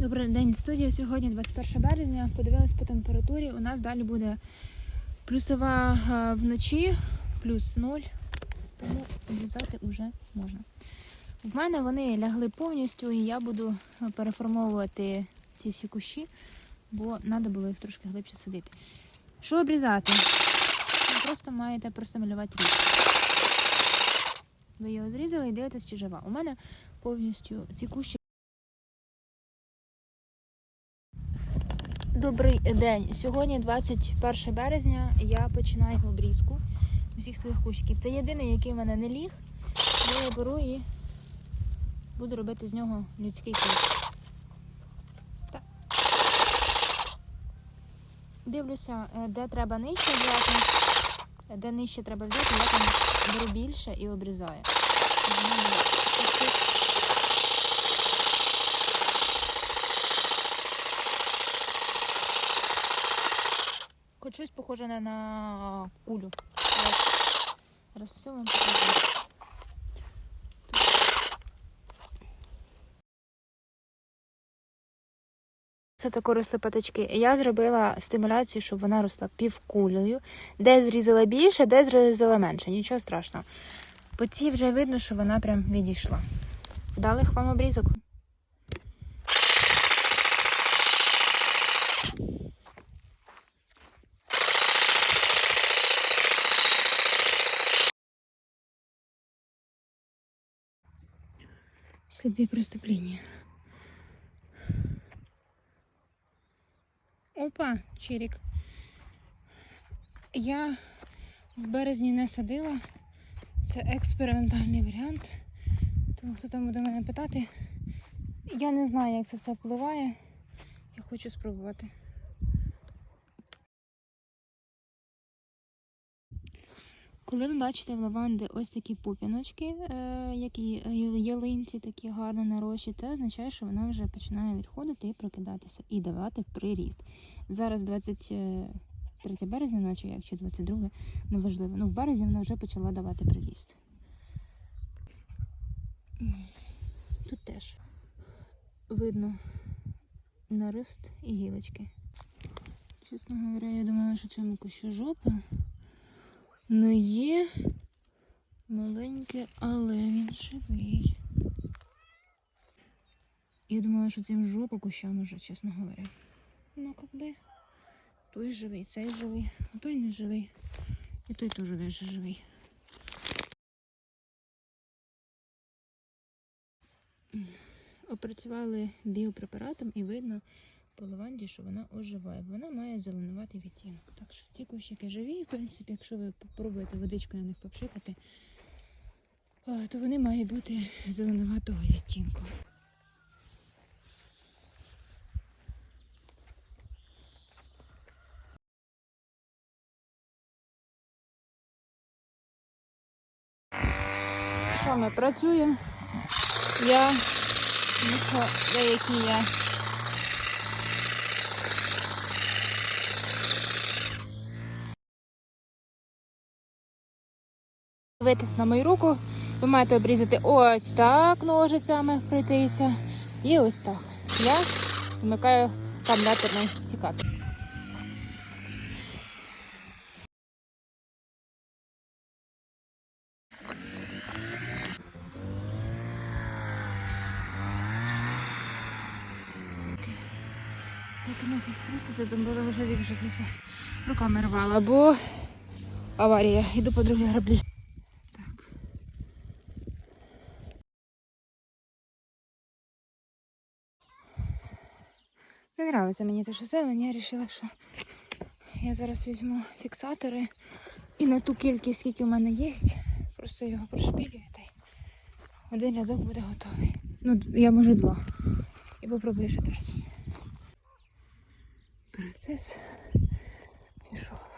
Добрий день, студія. Сьогодні 21 березня. Подивилась по температурі. У нас далі буде плюсова е, вночі, плюс 0. Тому обрізати вже можна. В мене вони лягли повністю, і я буду переформовувати ці всі кущі, бо треба було їх трошки глибше садити. Що обрізати? Ви просто маєте просимулювати річ. Ви його зрізали і дивитесь, чи жива. У мене повністю ці кущі. Добрий день. Сьогодні 21 березня. Я починаю обрізку усіх своїх кущиків. Це єдиний, який в мене не ліг. Я його беру і буду робити з нього людський кущ. Так. Дивлюся, е, де треба нижче взяти, де нижче треба взяти, я там беру більше і обрізаю. Щоб воно було чуть-чуть Хоч щось похоже на, на кулю. Зараз, все вам покажу. Це тако росли паточки. Я зробила стимуляцію, щоб вона росла півкулею. Де зрізала більше, де зрізала менше. Нічого страшного. По цій вже видно, що вона прям відійшла. Вдалих вам обрізок. Следы преступления. Опа, чирік. Я в березні не садила. Це експериментальний варіант. Тому хто там буде мене питати. Я не знаю, як це все впливає. Я хочу спробувати. Коли ви бачите в лаванди ось такі пупіночки, е, які ялинці такі гарно нарощі, це означає, що вона вже починає відходити і прокидатися, і давати приріст. Зараз 23 березня, наче як чи 22, неважливо. Ну, в березні вона вже почала давати приріст. Тут теж видно нарост і гілочки. Чесно говоря, я думала, що цьому кущу жопа. Ну є маленький, але він живий. Я думала, що цим жопа кущам уже, чесно говоря. Ну, как би, той живий, цей живий, а той не живий. І той теж даже живий. Опрацювали біопрепаратом і видно по лаванді, що вона оживає. Вона має зеленуватий відтінок. Так що ці кущики живі, в принципі, якщо ви попробуєте водичкою на них попшикати, то вони мають бути зеленуватого відтінку. Що ми працюємо? Я, ну деякі я Дивитись на мою руку, ви маєте обрізати ось так ножицями пройтися. І ось так. Я вмикаю камляторний сікатор. Так, ну, було вже вже все руками рвала, бо аварія. Іду по другій граблі. Не нравиться мені те, що зелень, я вирішила, що я зараз візьму фіксатори і на ту кількість, скільки в мене є, просто його прошпілюю та й один рядок буде готовий. Ну, я можу два. І попробую ще третій. Процес пішов.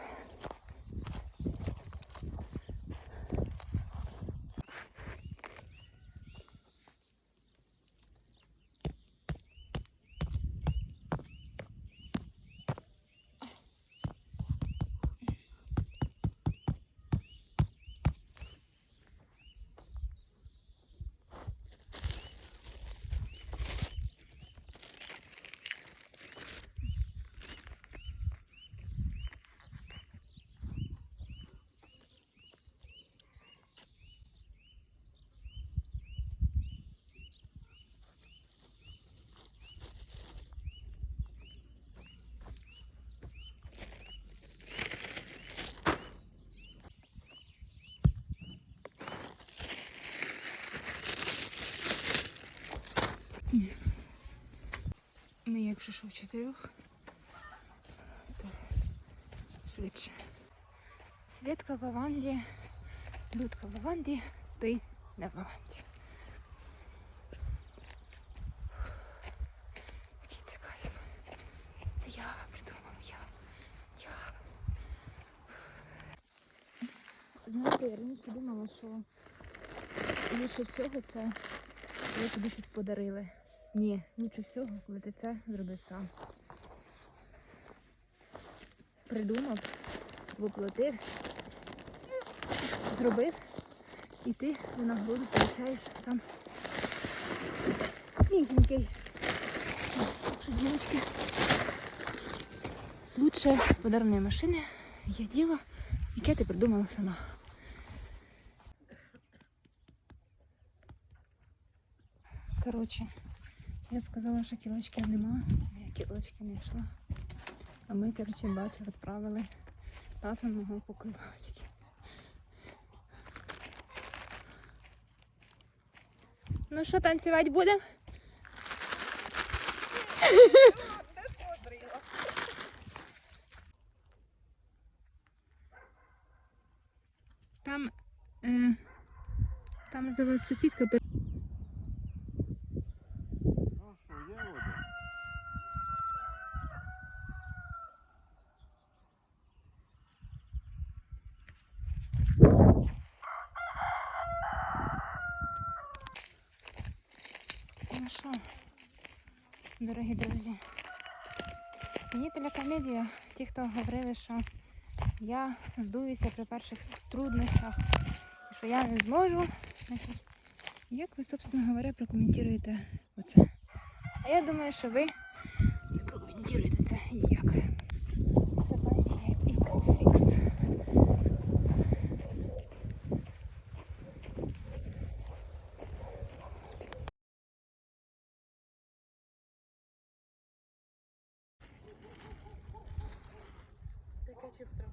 Ми, якщо що в чотирьох, то швидше. Свідка в лаванді, Людка в лаванді, ти не в лаванді. Який це кайф. Це я придумав, я. Я. Знаєте, я раніше думала, що лучше всього це, коли тобі щось подарили. Ні, лучше всього, коли ти це зробив сам. Придумав, воплотив, зробив, і ти винагороду получаєш сам. Мігенький. Що, дівчатки, лучше подарунної машини є діло, яке ти придумала сама. Коротше, я сказала, що кілочків нема, я кілочки не йшла. А ми, коротше, бачу, відправили тату мого по кілочки. Ну що, танцювати будемо? Там, е, там за вас сусідка пер- Ну що, є вода? Ну що, дорогі друзі, мені телекомедія, ті, хто говорили, що я здуюся при перших трудностях, і що я не зможу. Значить, як ви, собственно говоря, прокоментуєте оце? А я думаю, що ви не прокоментуєте це ніяк. Таке чи в травму.